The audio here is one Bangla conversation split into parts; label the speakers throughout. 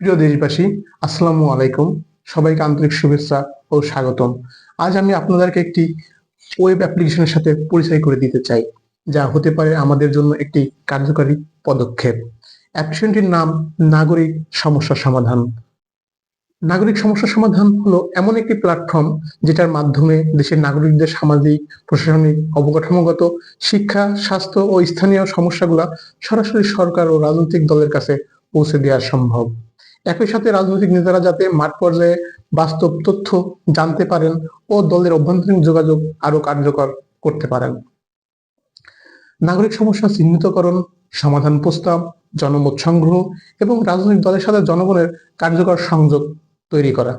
Speaker 1: প্রিয় দেশবাসী, আসসালামু আলাইকুম। সবাইকে আন্তরিক শুভেচ্ছা ও স্বাগতম। আজ আমি আপনাদেরকে একটি ওয়েব অ্যাপ্লিকেশনের সাথে পরিচয় করে দিতে চাই, যা হতে পারে আমাদের জন্য একটি কার্যকরী পদক্ষেপ। অ্যাপ্লিকেশনটির নাম নাগরিক সমস্যা সমাধান। নাগরিক সমস্যা সমাধান হলো এমন একটি প্ল্যাটফর্ম যেটার মাধ্যমে দেশের নাগরিকদের সামাজিক, প্রশাসনিক অবকাঠামোগত, শিক্ষা, স্বাস্থ্য ও স্থানীয় সমস্যাগুলো সরাসরি সরকার ও রাজনৈতিক দলের কাছে পৌঁছে দেওয়া সম্ভব। একই সাথে রাজনৈতিক নেতারা যাতে মাঠ পর্যায়ে বাস্তব তথ্য জানতে পারেন ও দলের অভ্যন্তরীণ যোগাযোগ আরও কার্যকর করতে পারেন। নাগরিক সমস্যা চিহ্নিতকরণ, সমাধান প্রস্তাব, জনমত সংগ্রহ এবং রাজনৈতিক দলের সাথে জনগণের কার্যকর সংযোগ তৈরি করা।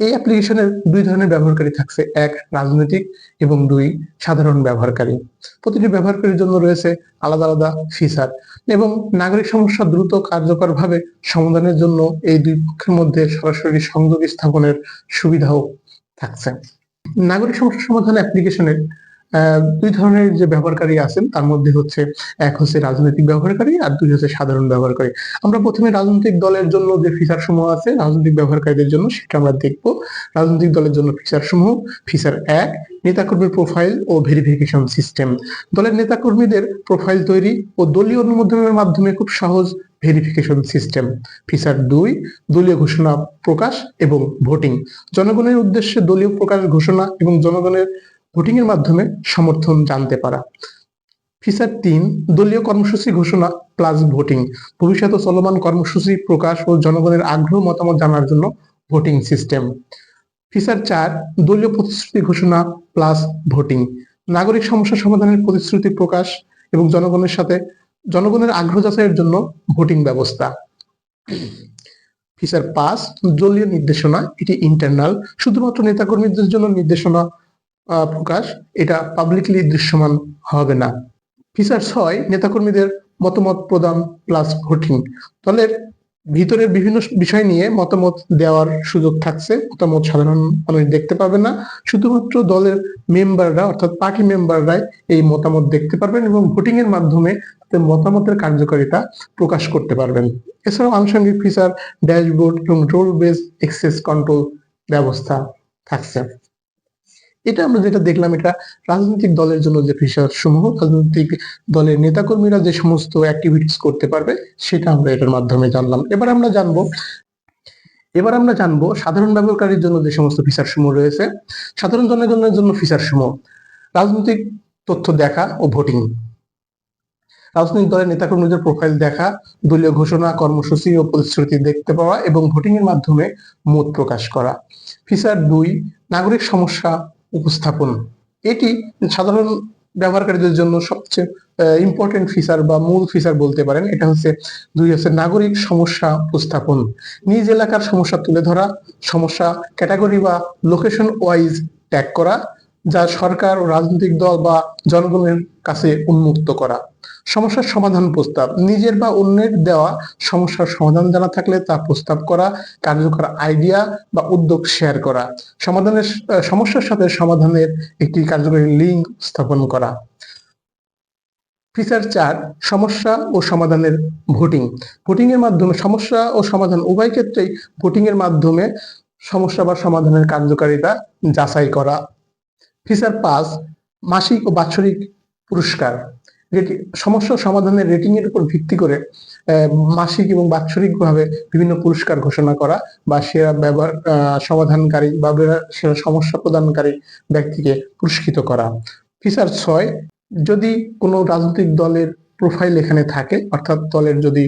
Speaker 1: এই অ্যাপ্লিকেশনের দুই ধরনের ব্যবহারকারী থাকছে। এক, রাজনৈতিক এবং দুই, সাধারণ ব্যবহারকারী। প্রতিটি ব্যবহারকারীর জন্য রয়েছে আলাদা আলাদা ফিচার এবং নাগরিক সমস্যা দ্রুত কার্যকরভাবে সমাধানের জন্য এই দুই পক্ষের মধ্যে সরাসরি সংযোগ স্থাপনের সুবিধাও থাকছে। নাগরিক সমস্যা সমাধান অ্যাপ্লিকেশনের দুই ধরনের যে ব্যবহারকারী আছেন, তার মধ্যে হচ্ছে এক হচ্ছে রাজনৈতিক ব্যবহারকারী আর দুই হচ্ছে সাধারণ ব্যবহারকারী। আমরা প্রথমে রাজনৈতিক দলের জন্য যে ফিচার সমূহ আছে, রাজনৈতিক ব্যবহারকারীদের জন্য সেটা আমরা দেখব। রাজনৈতিক দলের জন্য ফিচার সমূহ ফিচার এক, নেতাকর্মীর প্রোফাইল ও ভেরিফিকেশন সিস্টেম দলের নেতাকর্মীদের প্রোফাইল তৈরি ও দলীয় অনুমোদনের মাধ্যমে খুব সহজ ভেরিফিকেশন সিস্টেম ফিচার দুই, দলীয় ঘোষণা প্রকাশ এবং ভোটিং জনগণের উদ্দেশ্যে দলীয় প্রকাশ ঘোষণা এবং জনগণের ভোটিং এর মাধ্যমে সমর্থন জানতে পারা। ফিসার তিন, দলীয় কর্মসূচি ঘোষণা প্লাস ভোটিং ভবিষ্যতে চলমান কর্মসূচি প্রকাশ ও জনগণের আগ্রহ মতামত জানার জন্য ভোটিং সিস্টেম ফিসার চার, দলীয় প্রতিশ্রুতি ঘোষণা প্লাস ভোটিং নাগরিক সমস্যা সমাধানের প্রতিশ্রুতি প্রকাশ এবং জনগণের সাথে, জনগণের আগ্রহ যাচাইয়ের জন্য ভোটিং ব্যবস্থা। ফিসার পাঁচ, দলীয় নির্দেশনা, এটি ইন্টারনাল শুধুমাত্র নেতাকর্মীদের জন্য নির্দেশনা প্রকাশ, এটা পাবলিকলি দৃশ্যমান হবে না। ফিচার ছয়, নেতাকর্মীদের মতামত প্রদান প্লাস ভোটিং দলের ভিতরের বিভিন্ন বিষয় নিয়ে মতামত দেওয়ার সুযোগ থাকছে। মতামত সাধারণ মানুষ দেখতে পাবে না। শুধুমাত্র দলের মেম্বাররা অর্থাৎ পার্টি মেম্বাররাই এই মতামত দেখতে পারবেন এবং ভোটিং এর মাধ্যমে মতামতের কার্যকারিতা প্রকাশ করতে পারবেন। এছাড়াও আনুষঙ্গিক ফিচার ড্যাশবোর্ড এবং রোল বেস এক্সেস কন্ট্রোল ব্যবস্থা থাকছে। এটা আমরা যেটা দেখলাম, এটা রাজনৈতিক দলের জন্য যে ফিচার সমূহ, রাজনৈতিক দলের নেতাকর্মীরা যে সমস্ত অ্যাক্টিভিটিস করতে পারবে, সেটা আমরা এটার মাধ্যমে জানলাম। এবার আমরা জানব, এবার আমরা জানব সাধারণ ব্যবহারকারীর জন্য যে সমস্ত ফিচার সমূহ রয়েছে, সাধারণ জনগণের জন্য ফিচার সমূহ, রাজনৈতিক তথ্য দেখা ও ভোটিং রাজনৈতিক দলের নেতাকর্মীদের প্রোফাইল দেখা, দলীয় ঘোষণা, কর্মসূচি ও প্রতিশ্রুতি দেখতে পাওয়া এবং ভোটিং এর মাধ্যমে মত প্রকাশ করা। ফিচার দুই, নাগরিক সমস্যা উপস্থাপন। এটি সাধারণ ব্যবহারকারীদের জন্য সবচেয়ে ইম্পর্টেন্ট ফিচার বা মূল ফিচার বলতে পারেন। এটা হচ্ছে দুই হচ্ছে নাগরিক সমস্যা উপস্থাপন। নিজ এলাকার সমস্যা তুলে ধরা, সমস্যা ক্যাটাগরি বা লোকেশন ওয়াইজ ট্যাগ করা যা সরকার ও রাজনৈতিক দল বা জনগণের কাছে উন্মুক্ত করা। সমস্যার সমাধান প্রস্তাব। নিজের বা অন্যের দেওয়া সমস্যার সমাধান জানা থাকলে তা প্রস্তাব করা, কার্যকর আইডিয়া বা উদ্যোগ শেয়ার করা। সমাধানের সমস্যার সাথে সমাধানের একটি কার্যকরী লিঙ্ক স্থাপন করা। ফিচার চার সমস্যা ও সমাধানের ভোটিং। ভোটিং এর মাধ্যমে সমস্যা ও সমাধান উভয় ক্ষেত্রেই ভোটিং এর মাধ্যমে সমস্যা বা সমাধানের কার্যকারিতা যাচাই করা। ফিচার পাস, মাসিক ও বাৎসরিক পুরস্কার। যেটি সমস্যা সমাধানের রেটিং এর উপর ভিত্তি করে মাসিক এবং বাৎসরিক ভাবে বিভিন্ন পুরস্কার ঘোষণা করা বা সেরা ব্যবহার সমাধানকারী বা সেরা সমস্যা প্রদানকারী ব্যক্তিকে পুরস্কৃত করা। ফিচার ছয়, যদি কোনো রাজনৈতিক দলের প্রোফাইল এখানে থাকে, অর্থাৎ দলের যদি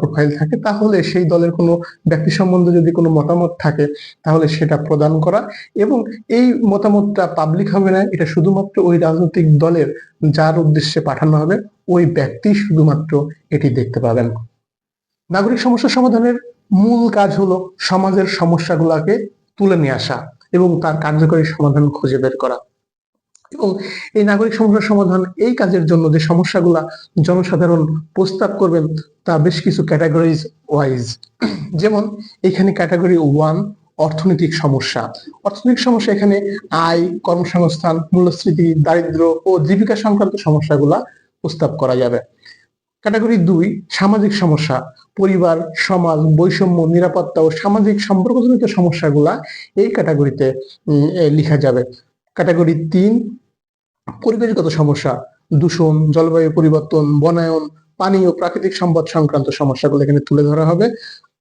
Speaker 1: প্রোফাইল থাকে, তাহলে সেই দলের কোনো ব্যক্তি সম্বন্ধে যদি কোনো মতামত থাকে, তাহলে সেটা প্রদান করা এবং এই মতামতটা পাবলিক হবে না, এটা শুধুমাত্র ওই রাজনৈতিক দলের যার উদ্দেশ্যে পাঠানো হবে, ওই ব্যক্তি শুধুমাত্র এটি দেখতে পাবেন। নাগরিক সমস্যা সমাধানের মূল কাজ হলো সমাজের সমস্যাগুলোকে তুলে নিয়ে আসা এবং তার কার্যকরী সমাধান খুঁজে বের করা। এবং এই নাগরিক সমস্যা সমাধান, এই কাজের জন্য যে সমস্যাগুলা জনসাধারণ প্রস্তাব করবেন, তা বেশ কিছু ক্যাটাগরিজ ওয়াইজ যেমন, এখানে ক্যাটাগরি ওয়ান অর্থনৈতিক সমস্যা। অর্থনৈতিক সমস্যা এখানে আয়, কর্মসংস্থান, মূল্যস্ফীতি, দারিদ্র ও জীবিকা সংক্রান্ত সমস্যাগুলা প্রস্তাব করা যাবে। ক্যাটাগরি দুই, সামাজিক সমস্যা। পরিবার, সমাজ, বৈষম্য, নিরাপত্তা ও সামাজিক সম্পর্কজনিত সমস্যাগুলা এই ক্যাটাগরিতে লিখা যাবে। ক্যাটাগরি তিন, পরিবেশগত সমস্যা, দূষণ, জলবায়ু পরিবর্তন, বনায়ন, পানি ও প্রাকৃতিক সম্পদ সংক্রান্ত সমস্যাগুলো এখানে তুলে ধরা হবে।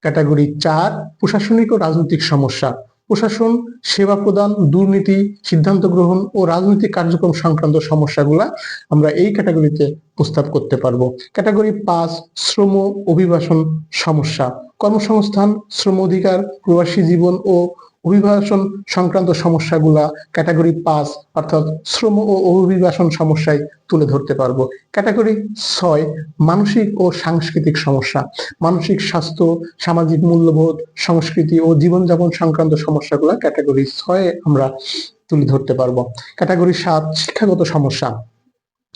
Speaker 1: ক্যাটাগরি চার, প্রশাসনিক ও রাজনৈতিক সমস্যা, প্রশাসন, সেবা প্রদান, দুর্নীতি, সিদ্ধান্ত গ্রহণ ও রাজনৈতিক কার্যক্রম সংক্রান্ত সমস্যাগুলা আমরা এই ক্যাটাগরিতে প্রস্তাব করতে পারব। ক্যাটাগরি পাঁচ, শ্রম অভিবাসন সমস্যা, কর্মসংস্থান, শ্রম অধিকার, প্রবাসী জীবন ও অভিবাসন সংক্রান্ত সমস্যাগুলা ক্যাটাগরি পাঁচ, অর্থাৎ শ্রম ও অভিবাসন সমস্যায় তুলে ধরতে পারব। ক্যাটাগরি ছয়, মানসিক ও সাংস্কৃতিক সমস্যা। মানসিক স্বাস্থ্য, সামাজিক মূল্যবোধ, সংস্কৃতি ও জীবনযাপন সংক্রান্ত সমস্যাগুলা ক্যাটাগরি ছয়ে আমরা তুলে ধরতে পারব। ক্যাটাগরি সাত, শিক্ষাগত সমস্যা।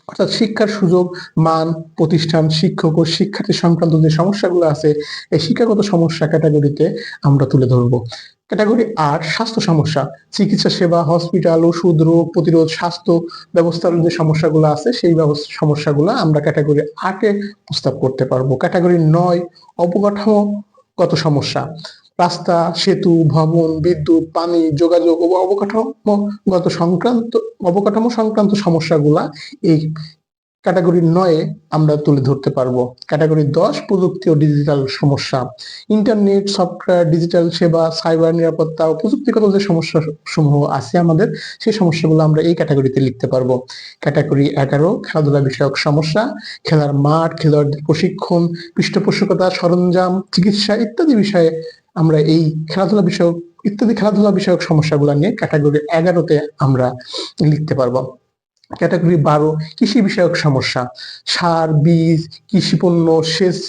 Speaker 1: অর্থাৎ শিক্ষার সুযোগ, মান, প্রতিষ্ঠান, শিক্ষক ও শিক্ষার্থী সংক্রান্ত যে সমস্যাগুলো আছে, এই শিক্ষাগত সমস্যা ক্যাটাগরিতে আমরা তুলে ধরবো। ক্যাটাগরি আট স্বাস্থ্য সমস্যা, চিকিৎসা সেবা, হসপিটাল, ওষুধ, রোগ প্রতিরোধ, স্বাস্থ্য ব্যবস্থার যে সমস্যাগুলো আছে, সেই সমস্যাগুলো আমরা ক্যাটাগরি আটে প্রস্তাব করতে পারব। ক্যাটাগরি নয়, অবকাঠামোগত সমস্যা। রাস্তা, সেতু, ভবন, বিদ্যুৎ, পানি, যোগাযোগ ও অবকাঠামোগত সংক্রান্ত, অবকাঠামো সংক্রান্ত সমস্যাগুলা এই ক্যাটাগরি নয়ে আমরা তুলে ধরতে পারব। ক্যাটাগরি দশ, প্রযুক্তি ও ডিজিটাল সমস্যা। ইন্টারনেট, সফটওয়্যার, ডিজিটাল সেবা, সাইবার নিরাপত্তা ও প্রযুক্তিগত যে সমস্যা সমূহ আছে আমাদের, সেই সমস্যাগুলো আমরা এই ক্যাটাগরিতে লিখতে পারব। ক্যাটাগরি এগারো, খেলাধুলা বিষয়ক সমস্যা, খেলার মাঠ, খেলোয়াড়দের প্রশিক্ষণ, পৃষ্ঠপোষকতা, সরঞ্জাম, চিকিৎসা ইত্যাদি বিষয়ে আমরা এই খেলাধুলা বিষয়ক, ইত্যাদি খেলাধুলা বিষয়ক সমস্যাগুলো নিয়ে ক্যাটাগরি এগারোতে আমরা লিখতে পারব। ক্যাটাগরি বারো, কৃষি বিষয়ক সমস্যা। সার, বীজ, কৃষি পণ্য, সেচ,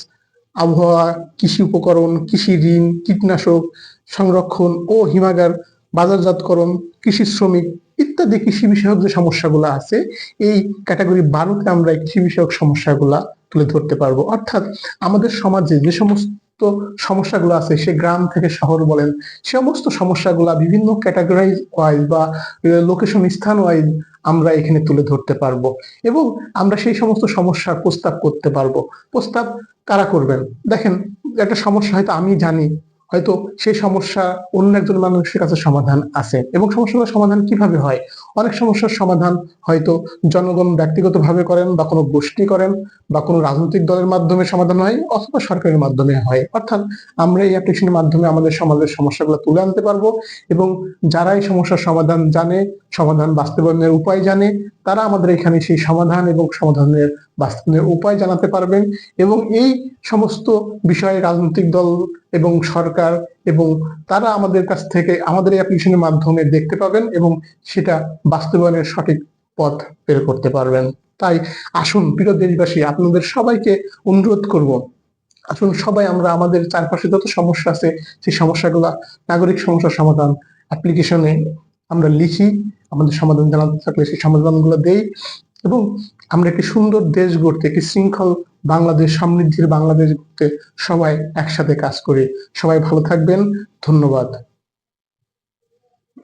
Speaker 1: আবহাওয়া, কৃষি উপকরণ, কৃষি ঋণ, কীটনাশক, সংরক্ষণ ও হিমাগার, বাজারজাতকরণ, কৃষি শ্রমিক ইত্যাদি কৃষি বিষয়ক যে সমস্যাগুলো আছে, এই ক্যাটাগরি বারোতে আমরা কৃষি বিষয়ক সমস্যাগুলা তুলে ধরতে পারব। অর্থাৎ আমাদের সমাজে যে সমস্ত সমস্যাগুলো আছে, সে গ্রাম থেকে শহর বলেন, সমস্ত সমস্যাগুলা বিভিন্ন ক্যাটাগরাইজ ওয়াইজ বা লোকেশন স্থান ওয়াইজ আমরা এখানে তুলে ধরতে পারব এবং আমরা সেই সমস্ত সমস্যার প্রস্তাব করতে পারব। প্রস্তাব কারা করবেন? দেখেন, একটা সমস্যা হয়তো আমি জানি, হয়তো সেই সমস্যা অন্য একজন মানুষের কাছে সমাধান আছে এবং সমস্যার সমাধান কীভাবে হয়? অনেক সমস্যার সমাধান হয়তো জনগণ ব্যক্তিগতভাবে করেন বা কোনো গোষ্ঠী করেন বা কোনো রাজনৈতিক দলের মাধ্যমে সমাধান হয় অথবা সরকারের মাধ্যমে হয়। অর্থাৎ আমরা এই অ্যাপ্লিকেশনের মাধ্যমে আমাদের সমাজের সমস্যাগুলো তুলে আনতে পারব এবং যারা এই সমস্যার সমাধান জানে, সমাধান বাস্তবায়নের উপায় জানে, তারা আমাদের এখানে সেই সমাধান এবং সমাধানের বাস্তবায়নের উপায় জানাতে পারবেন এবং এই সমস্ত বিষয়ে রাজনৈতিক দল এবং সরকার এবং তারা আমাদের কাছ থেকে আমাদের এই অ্যাপ্লিকেশনের মাধ্যমে দেখতে পাবেন এবং সেটা বাস্তবায়নের সঠিক পথ বের করতে পারবেন। তাই আসুন, প্রিয় দেশবাসী, আপনাদের সবাইকে অনুরোধ করব, আসুন সবাই আমরা আমাদের চারপাশে যত সমস্যা আছে, সেই সমস্যাগুলা, নাগরিক সমস্যার সমাধান অ্যাপ্লিকেশনে আমরা লিখি, আমাদের সমাধান জানাতে থাকলে সেই সমাধানগুলো দেই এবং আমরা একটি সুন্দর দেশ গড়তে, একটি শৃঙ্খল বাংলাদেশ, সমৃদ্ধির বাংলাদেশ গড়তে সবাই একসাথে কাজ করি। সবাই ভালো থাকবেন। ধন্যবাদ।